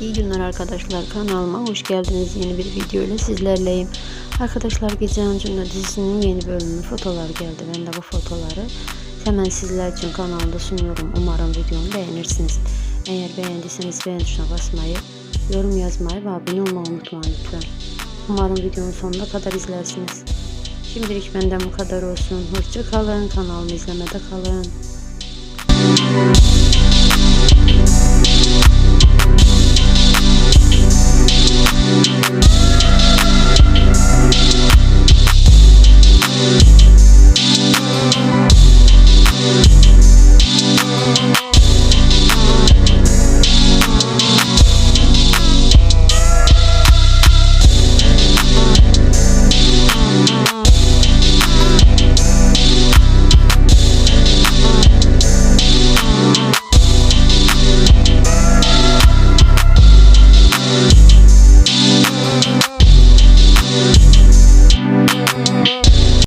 İyi günler arkadaşlar. Kanalıma hoş geldiniz. Yeni bir video ile sizlerleyim. Arkadaşlar Gece Ancı'nın dizisinin yeni bölümü fotolar geldi. Ben de bu fotoları hemen sizler için kanalda sunuyorum. Umarım videomu beğenirsiniz. Eğer beğendiyseniz beğen tuşuna basmayı yorum yazmayı ve abone olmayı unutmayın lütfen. Umarım videonun sonuna kadar izlersiniz. Şimdilik benden bu kadar olsun. Hoşça kalın. Kanalımı izlemede kalın.